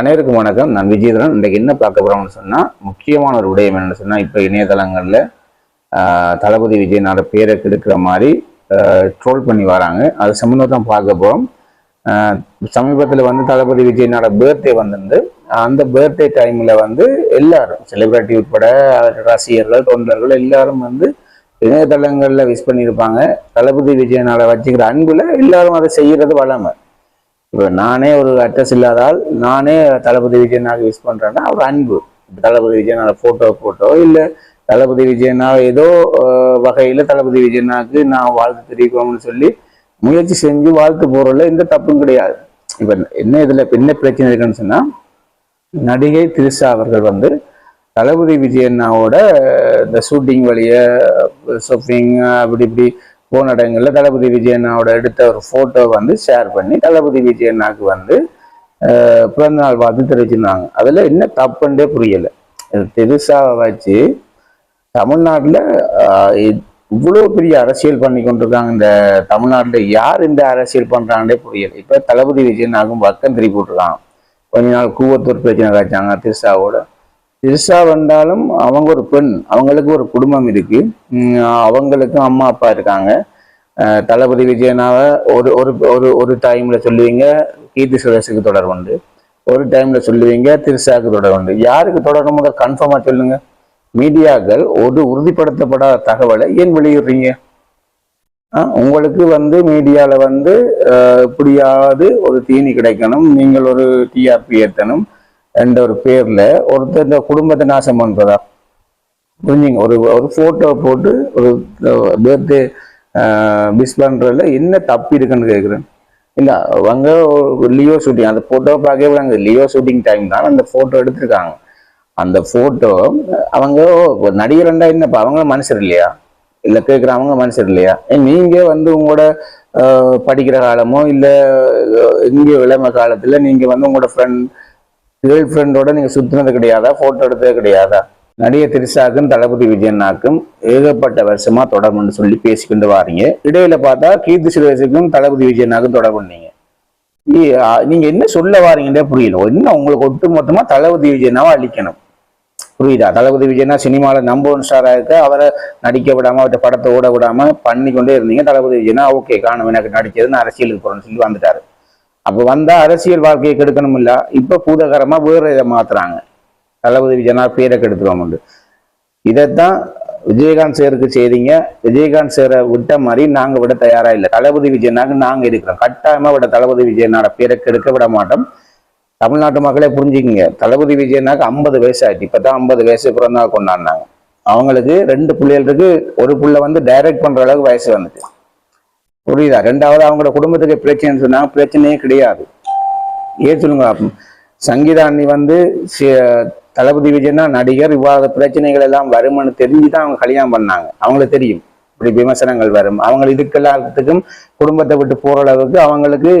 அனைவருக்கும் வணக்கம். நான் விஜயதரன் இன்றைக்கு என்ன பார்க்க போகிறோம்னு சொன்னால் முக்கியமான ஒரு விடயம் என்னென்னு சொன்னால் இப்போ இணையதளங்களில் தளபதி விஜயனோட பேரை கெடுக்கிற மாதிரி ட்ரோல் பண்ணி வராங்க. அது சம்மந்தம் தான் பார்க்க போகிறோம் சமீபத்தில் வந்து தளபதி விஜயனோட பர்த்டே வந்திருந்து அந்த பர்த்டே டைமில் வந்து எல்லாரும் செலிபிரிட்டி உட்பட ரசிகர்கள் தொண்டர்கள் எல்லாரும் வந்து இணையதளங்களில் விஷ் பண்ணியிருப்பாங்க. தளபதி விஜயனால வச்சுக்கிற அன்புல எல்லாரும் அதை செய்கிறது வளமை இப்போ நானே ஒரு அட்ரஸ் இல்லாதால் நானே தளபதி விஜயனாக யூஸ் பண்ணுறேன்னா ஒரு அன்பு. இப்போ தளபதி விஜயனால ஃபோட்டோ போட்டோ இல்லை தளபதி விஜயனா ஏதோ வகையில் தளபதி விஜயனாக்கு நான் வாழ்த்து தெரிவிக்கணும்னு சொல்லி முயற்சி செஞ்சு வாழ்த்து போறதுல எந்த தப்பும் கிடையாது. இப்போ என்ன இதில் என்ன பிரச்சனை இருக்குன்னு சொன்னால் நடிகை திருஷா அவர்கள் வந்து தளபதி விஜயண்ணாவோட இந்த ஷூட்டிங் வழிய ஷாப்பிங் அப்படி இப்படி போன இடங்களில் தளபதி விஜயண்ணாவோட எடுத்த ஒரு ஃபோட்டோ வந்து ஷேர் பண்ணி தளபதி விஜயண்ணாவுக்கு வந்து பிறந்தநாள் பார்த்து தெரிவிச்சிருந்தாங்க. அதில் என்ன தப்புன்றே புரியல. இது திரிஷாவை வச்சு தமிழ்நாட்டில் இவ்வளோ பெரிய அரசியல் பண்ணி கொண்டிருக்காங்க இந்த தமிழ்நாட்டில். யார் இந்த அரசியல் பண்றாங்கன்னே புரியலை. இப்போ தளபதி விஜயனாகும் பக்கம் திருப்பி விட்டுருக்காங்க. கொஞ்ச நாள் கூவத்தூர் பிரச்சனை காய்ச்சாங்க திருசாவோட. திரிஷா வந்தாலும் அவங்க ஒரு பெண் அவங்களுக்கு ஒரு குடும்பம் இருக்கு. அவங்களுக்கும் அம்மா அப்பா இருக்காங்க. தளபதி விஜயனாவை ஒரு ஒரு ஒரு ஒரு டைம்ல சொல்லுவீங்க கீர்த்தி சுரேஷுக்கு தொடர் உண்டு. ஒரு டைம்ல சொல்லுவீங்க திரிஷாவுக்கு தொடர் உண்டு. யாருக்கு தொடரும் முதல் கன்ஃபார்மா சொல்லுங்க. மீடியாக்கள் ஒரு உறுதிப்படுத்தப்படாத தகவலை ஏன் வெளியிடுறீங்க? ஆ, உங்களுக்கு வந்து மீடியால வந்து இப்படியாவது ஒரு தீனி கிடைக்கணும். நீங்கள் ஒரு டிஆர்பி ஏற்றணும் என்ற ஒரு பேர்ல ஒருத்தர் இந்த குடும்பத்தை நாசம் பண்றதா? புரிஞ்சுங்க. ஒரு ஒரு போட்டோ போட்டு ஒரு பர்த்டே மிஸ் பண்றதுல என்ன தப்பு இருக்குன்னு கேட்குறேன் இல்ல அவங்க ஒரு லியோ ஷூட்டிங் அந்த ஃபோட்டோ பார்க்கவே விடாங்க லியோ ஷூட்டிங் டைம் தான் அந்த போட்டோ எடுத்திருக்காங்க. அந்த போட்டோ அவங்க ஒரு நடிகர்ண்டா என்னப்பா? அவங்க மனுஷர் இல்லையா? இல்ல கேட்குற அவங்க மனுஷர் இல்லையா? நீங்க வந்து உங்களோட படிக்கிற காலமோ இல்ல இங்கே இளம காலத்துல நீங்க வந்து உங்களோட ஃப்ரெண்ட் கேர்ள் ஃப்ரெண்டோட நீங்க சுத்தினது கிடையாதா? போட்டோ எடுத்தது கிடையாதா? நடிகர் திரிசாக்கும் தளபதி விஜயனாக்கும் ஏகப்பட்ட வருஷமா தொடர்புன்னு சொல்லி பேசிக்கொண்டு வாரீங்க. இடையில பார்த்தா கீர்த்தி சுரேஷுக்கும் தளபதி விஜயனாக்கும் தொடர்புன்னீங்க நீங்க என்ன சொல்ல வாரீங்கன்னே புரியல. என்ன உங்களுக்கு ஒட்டு மொத்தமாக தளபதி விஜயனாவை அழிக்கணும்? புரியுதா? தளபதி விஜயனா சினிமாவில் நம்பர் ஒன் ஸ்டாராக இருக்க அவரை நடிக்க விடாம அவர்கிட்ட படத்தை ஓட விடாம பண்ணி கொண்டே இருந்தீங்க. தளபதி விஜயனா ஓகே காணும் எனக்கு நடிச்சது நான் அரசியலுக்கு போறேன்னு சொல்லி வந்துட்டாரு. அப்ப வந்தா அரசியல் வாழ்க்கையை கெடுக்கணும் இல்ல இப்ப பூதகரமா வேற இதை மாத்துறாங்க. தளபதி விஜயனா பேரை கெடுத்துருவோம் உண்டு. இதைத்தான் விஜயகாந்த் சேருக்கு செய்தீங்க. விஜயகாந்த் சேரை விட்ட மாதிரி நாங்க விட தயாரா இல்லை. தளபதி விஜயனாக்கு நாங்க இருக்கிறோம் கட்டாயமா விட தளபதி விஜயனோட பேரை கெடுக்க விட மாட்டோம். தமிழ்நாட்டு மக்களே புரிஞ்சுக்கிங்க. தளபதி விஜயனாக்கு ஐம்பது வயசு ஆயிடுச்சு இப்பதான் ஐம்பது வயசு பிறந்தா கொண்டாடினாங்க. அவங்களுக்கு ரெண்டு பிள்ளைகளுக்கு ஒரு பிள்ளை வந்து டைரக்ட் பண்ற அளவுக்கு வயசு வந்துச்சு புரியுதா? ரெண்டாவது அவங்களோட குடும்பத்துக்கு பிரச்சனைன்னு சொன்னாங்க பிரச்சனையே கிடையாது. ஏன் சொல்லுங்க அப்ப சங்கீதா அண்ணி வந்து தளபதி விஜயனா நடிகர் விவாத பிரச்சனைகள் எல்லாம் வரும்னு தெரிஞ்சுதான் அவங்க கல்யாணம் பண்ணாங்க. அவங்களுக்கு தெரியும். இப்படி விமர்சனங்கள் வரும். அவங்க இதுக்கெல்லாத்துக்கும் குடும்பத்தை விட்டு போற அளவுக்கு அவங்களுக்கு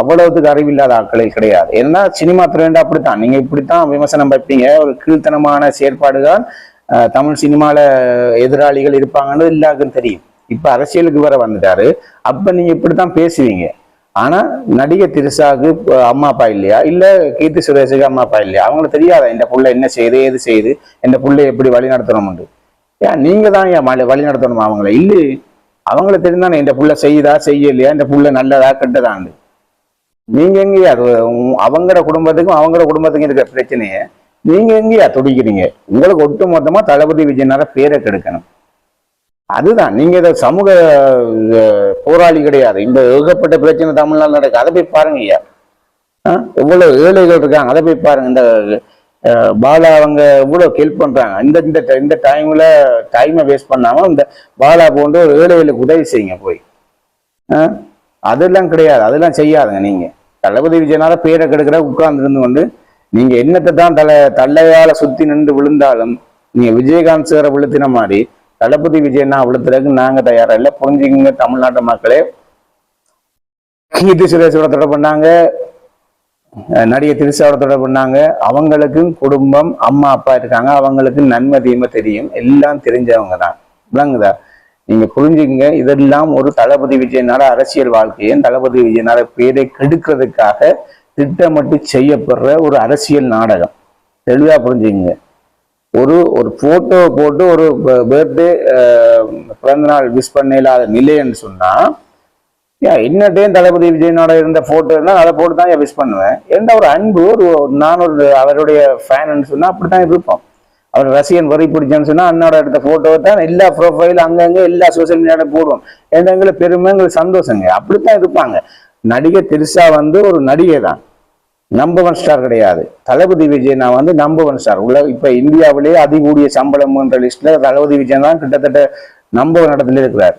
அவ்வளவுக்கு அறிவில்லாத ஆட்களே கிடையாது. ஏன்னா சினிமா துறைண்டா அப்படித்தான். நீங்க இப்படித்தான் விமர்சனம் வைப்பீங்க. ஒரு கீழ்த்தனமான செயற்பாடுதான் தமிழ் சினிமால எதிராளிகள் இருப்பாங்கன்னு எல்லாருக்கும் தெரியும். இப்ப அரசியலுக்கு வர வந்துட்டாரு. அப்ப நீங்க இப்படித்தான் பேசுவீங்க. ஆனா நடிகை திரிஷாவுக்கு அம்மா அப்பா இல்லையா? இல்ல கீர்த்தி சுரேஷுக்கு அம்மா அப்பா இல்லையா? அவங்களுக்கு தெரியாதா இந்த புள்ள என்ன செய்யுது ஏது செய்யுது இந்த புள்ளை எப்படி வழி நடத்தணும்னு ஏன் நீங்க தான் ஏன் வழி நடத்தணும் அவங்கள? இல்ல அவங்கள தெரிந்தானே இந்த புள்ள செய்யுதா செய்யலையா? இந்த புள்ள நல்லதா கெட்டதாண்டு நீங்க எங்கேயா அது அவங்களோட குடும்பத்துக்கும் அவங்களோட குடும்பத்துக்கும் இருக்கிற பிரச்சனையை நீங்க எங்கேயா துடிக்கிறீங்க? உங்களுக்கு ஒட்டு மொத்தமா தளபதி விஜயனால பேரை கெடுக்கணும். அதுதான். நீங்க இதை சமூக போராளி கிடையாது. இந்த ஏகப்பட்ட பிரச்சனை தமிழ்நாடு நடக்கு. அதை போய் பாருங்க ஐயா. ஆ? எவ்வளவு ஏழைகள் இருக்காங்க. அதை போய் பாருங்க. இந்த பாலா அவங்க எவ்வளவு ஹெல்ப் பண்றாங்க. இந்த இந்த இந்த டைம்ல டைமை வேஸ்ட் பண்ணாம இந்த பாலா போன்ற ஒரு ஏழைகளுக்கு உதவி செய்யுங்க போய். ஆ? அதெல்லாம் கிடையாது. அதெல்லாம் செய்யாதுங்க நீங்க. தளபதி விஜயனால பேரை கெடுக்கிற உட்கார்ந்து இருந்து கொண்டு நீங்க என்னத்தை தான் தலை தள்ளையால சுத்தி நின்று விழுந்தாலும் நீங்க விஜயகாந்த் சேர விழுத்தின மாதிரி தளபதி விஜயனா விழுத்துறதுக்கு நாங்க தயாரா இல்லை. புரிஞ்சுக்கங்க தமிழ்நாட்டு மக்களே. கீர்த்தி சுரேஷோட தொடர் பண்ணாங்க. நடிகை திருசாவோட தொடர் பண்ணாங்க. அவங்களுக்கும் குடும்பம் அம்மா அப்பா இருக்காங்க. அவங்களுக்கு நன்மை தீமை தெரியும். எல்லாம் தெரிஞ்சவங்க தான். விளங்குதா? நீங்க புரிஞ்சுக்கங்க. இதெல்லாம் ஒரு தளபதி விஜயனால அரசியல் வாழ்க்கையும் தளபதி விஜயனால பேரை கெடுக்கிறதுக்காக திட்டமிட்டு செய்யப்படுற ஒரு அரசியல் நாடகம். தெளிவா புரிஞ்சுக்கங்க. ஒரு ஒரு போட்டோவை போட்டு ஒரு பர்த்டே பிறந்தநாள் விஷ் பண்ண இல்லாத நிலைன்னு சொன்னா ஏன் இன்னட்டையும் தளபதி விஜயனோட இருந்த போட்டோன்னா அதை போட்டு தான் விஷ் பண்ணுவேன். எந்த ஒரு அன்பு ஒரு நான் ஒரு அவருடைய சொன்னால் சொன்னா அப்படித்தான் இருப்போம் அவர் ரசிகன் வரி பிடிச்சேன்னு சொன்னா அண்ணோட எடுத்த ஃபோட்டோவை தான் எல்லா ப்ரொஃபைல் அங்கங்க எல்லா சோசியல் மீடியாவில் போடுவோம். ஏன்னா எங்களுக்கு பெருமை எங்களுக்கு சந்தோஷங்க. அப்படித்தான் இருப்பாங்க. நடிகை திருஷா வந்து ஒரு நடிகை தான் நம்பர் ஒன் ஸ்டார் கிடையாது. தளபதி விஜய் நான் வந்து நம்பர் ஒன் ஸ்டார் உள்ள இப்ப இந்தியாவிலேயே அதிகூடிய சம்பளம்ன்ற லிஸ்ட்ல தளபதி விஜய் தான் கிட்டத்தட்ட நம்பர் ஒன் இடத்துல இருக்கிறார்.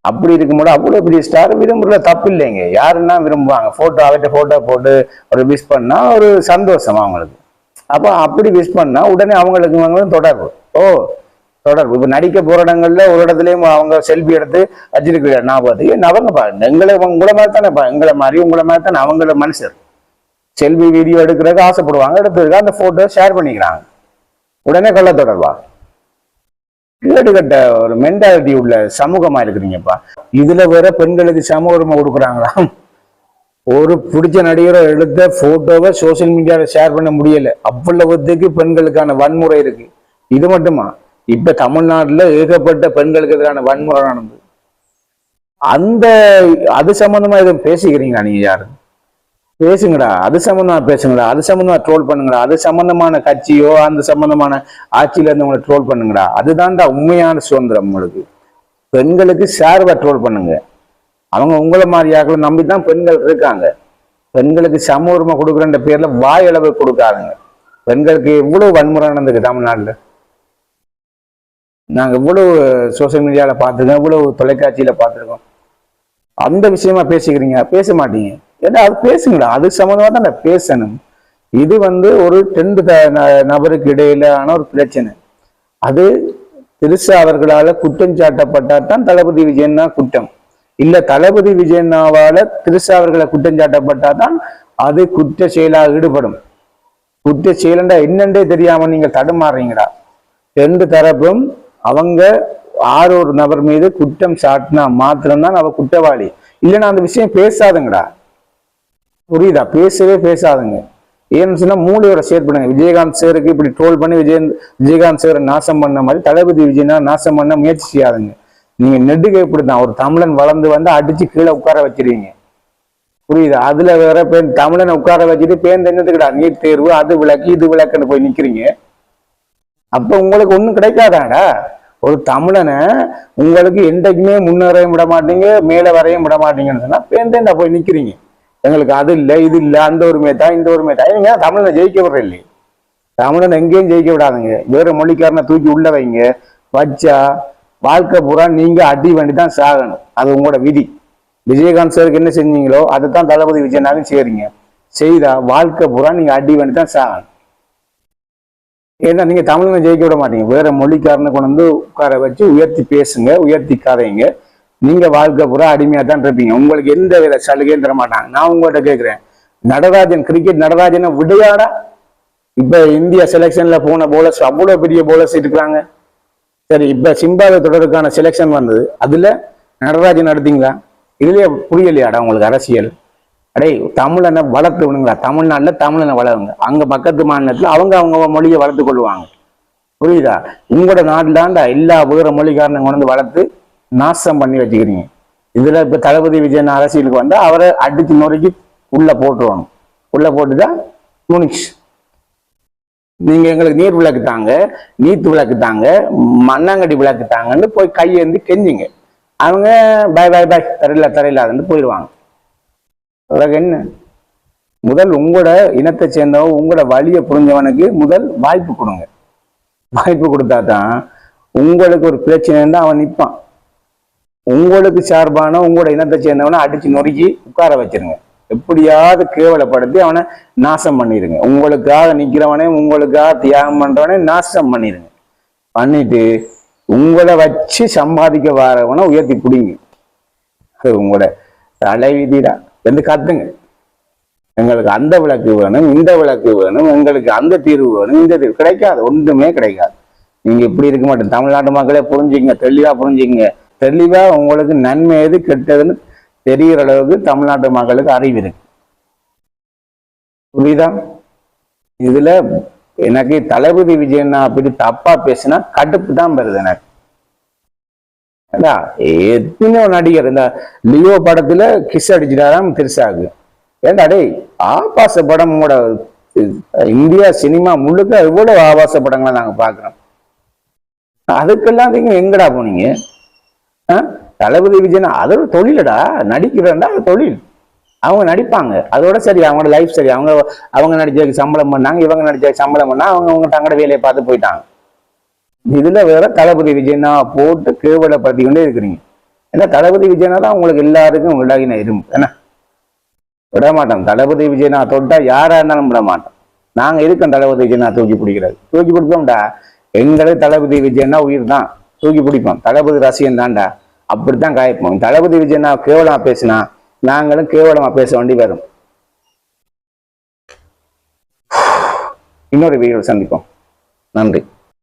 அப்படி இருக்கும்போது அவ்வளவு பெரிய ஸ்டார் விரும்புறதுல தப்பு இல்லைங்க. யாருன்னா விரும்புவாங்க. போட்டோ அவர்கிட்ட போட்டோ போட்டு ஒரு விஷ் பண்ணா ஒரு சந்தோஷம் அவங்களுக்கு. அப்போ அப்படி விஷ் பண்ணா உடனே அவங்களுக்கு இவங்களும் தொடர்பு. ஓ தொடர்பு. இப்போ நடிக்க போற இடங்கள்ல ஒரு இடத்துலயும் அவங்க செல்ஃபி எடுத்து வச்சிருக்கிற ஞாபகத்துக்கு என்ன அவங்க பாருங்க. எங்களை உங்களை மாதிரி தானே பா- எங்களை மாதிரி உங்களை மாதிரி தானே அவங்கள மனுஷர். செல்வி வீடியோ எடுக்கிறதுக்கு ஆசைப்படுவாங்க எடுத்துருக்க அந்த போட்டோ ஷேர் பண்ணிக்கிறாங்க. உடனே கொள்ள தொடர்பா கேடுகட்ட ஒரு மென்டாலிட்டி உள்ள சமூகமா இருக்கிறீங்கப்பா இதுல வேற பெண்களுக்கு சம உரிமை கொடுக்குறாங்களா? ஒரு பிடிச்ச நடிகரை எடுத்த போட்டோவை சோசியல் மீடியாவில் ஷேர் பண்ண முடியல. அவ்வளவுத்துக்கு பெண்களுக்கான வன்முறை இருக்கு. இது மட்டுமா? இப்ப தமிழ்நாட்டில் ஏகப்பட்ட பெண்களுக்கு எதிரான வன்முறை நடந்தது அந்த அது சம்பந்தமா எதுவும் பேசிக்கிறீங்களா நீங்க யாரு பேசுங்கடா. அது சம்பந்தமா பேசுங்கடா. அது சம்பந்தமா ட்ரோல் பண்ணுங்கடா. அது சம்பந்தமான கட்சியோ அந்த சம்பந்தமான ஆட்சியில இருந்தவங்களை ட்ரோல் பண்ணுங்கடா. அதுதான்டா உண்மையான சுதந்திரம் உங்களுக்கு. பெண்களுக்கு சார்பா ட்ரோல் பண்ணுங்க. அவங்க உங்களை மாதிரியாக்களை நம்பி தான் பெண்கள் இருக்காங்க. பெண்களுக்கு சம உரிமை கொடுக்குறன்ற பேர்ல வாயளவு கொடுக்காதுங்க. பெண்களுக்கு எவ்வளவு வன்முறை நடந்திருக்கு தமிழ்நாட்டில்? நாங்கள் இவ்வளவு சோசியல் மீடியாவில் பார்த்துருக்கோம். இவ்வளவு தொலைக்காட்சியில் பார்த்துருக்கோம். அந்த விஷயமா பேசிக்கிறீங்க. பேச மாட்டீங்க. ஏன்னா அது பேசுங்களா அது சம்மந்தமாக தான் நான் பேசணும். இது வந்து ஒரு ரெண்டு த- ந- நபருக்கு இடையிலான ஒரு பிரச்சனை. அது திருசா அவர்களால குற்றம் சாட்டப்பட்டால் தான் தளபதி விஜயன்னா குற்றம். இல்ல தளபதி விஜயன்னாவால் திருசா அவர்களை குற்றம் சாட்டப்பட்டால் தான் அது குற்ற செயலாக ஈடுபடும். குற்ற செயலண்டா என்னன்றே தெரியாம நீங்க தடுமாறுறீங்களா? ரெண்டு தரப்பும் அவங்க ஆறு ஒரு நபர் மீது குற்றம் சாட்டினா மாத்திரம்தான் அவ குற்றவாளி. இல்லைன்னா அந்த விஷயம் பேசாதுங்கடா. புரியுதா? பேசவே பேசாதுங்க. ஏன்னு சொன்னா மூளையோட ஷேர் பண்ணுங்க. விஜயகாந்த் சேருக்கு இப்படி ட்ரோல் பண்ணி விஜய் விஜயகாந்த் சேரை நாசம் பண்ண மாதிரி தளபதி விஜயனா நாசம் பண்ண முயற்சி செய்யாதுங்க. நீங்க நெடுக இப்படிதான் ஒரு தமிழன் வளர்ந்து வந்து அடிச்சு கீழே உட்கார வச்சிருவீங்க. புரியுதா? அதுல வேற பேர் தமிழனை உட்கார வச்சுட்டு பேர் என்னதுக்குடா நீட் தேர்வு அது விளக்கு இது விளக்குன்னு போய் நிக்கிறீங்க. அப்ப உங்களுக்கு ஒண்ணும் கிடைக்காதாடா? ஒரு தமிழனை உங்களுக்கு என்றைக்குமே முன்னேறையும் விட மாட்டீங்க மேல வரையும் விட மாட்டீங்கன்னு சொன்னா பேந்தேண்டா போய் நிக்கிறீங்க. எங்களுக்கு அது இல்லை இது இல்லை அந்த உரிமை தான் இந்த உரிமை தான். நீங்க தமிழனை ஜெயிக்க விடுற இல்லை தமிழன் எங்கேயும் ஜெயிக்க விடாதுங்க. வேற மொழிக்காரனை தூக்கி உள்ள வைங்க. வச்சா வாழ்க்கை பூரா நீங்க அடி வேண்டி தான் சாகணும். அது உங்களோட விதி. விஜயகாந்த் சாருக்கு என்ன செஞ்சீங்களோ அதுதான் தளபதி விஜயனாலும் செய்றீங்க செய்தா வாழ்க்கை பூரா நீங்க அடி வேண்டி தான் சாகணும். ஏன்னா நீங்க தமிழனை ஜெயிக்க விட மாட்டீங்க. வேற மொழிக்காரனை கொண்டு வந்து உட்கார வச்சு உயர்த்தி பேசுங்க உயர்த்தி கதைங்க. நீங்க வாழ்க்கை பூரா அடிமையா தான் இருப்பீங்க. உங்களுக்கு எந்த வித சலுகையும் தர மாட்டாங்க. நான் உங்கள்கிட்ட கேட்கிறேன் நடராஜன் கிரிக்கெட் நடராஜனை விடையாடா? இப்ப இந்தியா செலெக்ஷன்ல போன போலர்ஸ் அவ்வளவு பெரிய போலர்ஸ் இருக்கிறாங்க. சரி இப்ப சிம்பாவே தொடருக்கான செலெக்ஷன் வந்தது. அதுல நடராஜன் எடுத்தீங்களா இதுலயே புரியலையாடா உங்களுக்கு அரசியல். அடே தமிழனை வளர்த்து விடுங்களா? தமிழ்நாட்டுல தமிழனை வளருங்க. அங்க பக்கத்து மாநிலத்துல அவங்க அவங்க மொழியை வளர்த்து கொள்வாங்க புரியுதா? உங்களோட நாட்டுலாண்டா எல்லா வேற மொழிக்காரனை கொண்டு வந்து வளர்த்து நாசம் பண்ணி வச்சுக்கிறீங்க. இதுல இப்ப தளபதி விஜயன் அரசியலுக்கு வந்தா அவரை அடிச்சு நொறுக்கி உள்ள போட்டுருவாங்க உள்ள போட்டுதான் முனிஷ் நீங்க எங்களுக்கு நீர் விளக்கு தாங்க நீத்து விளக்கு தாங்க மண்ணாங்கடி விளக்கு தாங்கன்னு போய் கையேந்து கெஞ்சிங்க. அவங்க பை பை பாய் தரையில தரையில்லாதுன்னு போயிடுவாங்க. உலக என்ன? முதல் உங்களோட இனத்தை சேர்ந்தவன் உங்களோட வழியை புரிஞ்சவனுக்கு முதல் வாய்ப்பு கொடுங்க. வாய்ப்பு கொடுத்தா தான் உங்களுக்கு ஒரு பிரச்சனை இருந்தால் அவன் நிற்பான் உங்களுக்கு சார்பான உங்களோட இனத்தை சேர்ந்தவனை அடிச்சு நொறுக்கி உட்கார வச்சிருங்க. எப்படியாவது கேவலப்படுத்தி அவனை நாசம் பண்ணிடுங்க உங்களுக்காக நிற்கிறவனே உங்களுக்காக தியாகம் பண்றவனே நாசம் பண்ணிடுங்க பண்ணிட்டு உங்களை வச்சு சம்பாதிக்க வரவனை உயர்த்தி பிடிங்க. அது உங்களோட தலைவிதிடா வந்து கத்துங்க எங்களுக்கு அந்த விளக்கு வேணும் இந்த விளக்கு வேணும் எங்களுக்கு அந்த தீர்வு வேணும். இந்த தீர்வு கிடைக்காது. ஒன்றுமே கிடைக்காது. நீங்க இப்படி இருக்க மாட்டேன் தமிழ்நாட்டு மக்களே புரிஞ்சுங்க தெளிவா புரிஞ்சுங்க தெளிவா உங்களுக்கு நன்மை எது கெட்டதுன்னு தெரிகிற அளவுக்கு தமிழ்நாட்டு மக்களுக்கு அறிவு இருக்கு. புரியுதா? இதுல எனக்கு தளபதி விஜயன் அப்படி தப்பா பேசினா கடுப்பு தான் வருது எனக்கு. எத்தனையோ நடிகர் இந்த லியோ படத்துல கிஸ் அடிச்சிட்டாராம் திருசாக்கு. ஏண்டா டேய் ஆபாச படம் கூட இந்தியா சினிமா முழுக்க எவ்வளவு ஆபாச படங்களை நாங்க பாக்குறோம். அதுக்கெல்லாம் நீங்க எங்கடா போனீங்க? தளபதி விஜயன் அது ஒரு தொழிலடா. நடிக்கிறேன்டா அது தொழில். அவங்க நடிப்பாங்க. அதோட சரி அவங்களோட லைஃப் சரி. அவங்க அவங்க நடிச்சதுக்கு சம்பளம் பண்ணாங்க இவங்க நடிச்சதுக்கு சம்பளம் பண்ணா அவங்க அவங்க தங்களோட வேலையை பார்த்து போயிட்டாங்க. இதுல வேற தளபதி விஜயனா போட்டு கேவலப்படுத்தி கொண்டே இருக்கிறீங்க. ஏன்னா தளபதி விஜயனா தான் உங்களுக்கு எல்லாருக்கும் உண்டாகின இரும்பு. என்ன? விட மாட்டோம் தளபதி விஜயனா தொட்டா யாரா இருந்தாலும் விட மாட்டோம் நாங்க இருக்கோம் தளபதி விஜயனா தூக்கி பிடிக்கிறது? தூக்கி பிடிப்போம்டா. எங்களுக்கு தளபதி விஜயனா உயிர் தான். தூக்கி பிடிப்போம். தளபதி ரசிகன் தாண்டா அப்படித்தான் காய்ப்போம். தளபதி விஜயனா கேவலமா பேசினா நாங்களும் கேவலமா பேச வேண்டி வரும். இன்னொரு வீடியோ சந்திப்போம். நன்றி.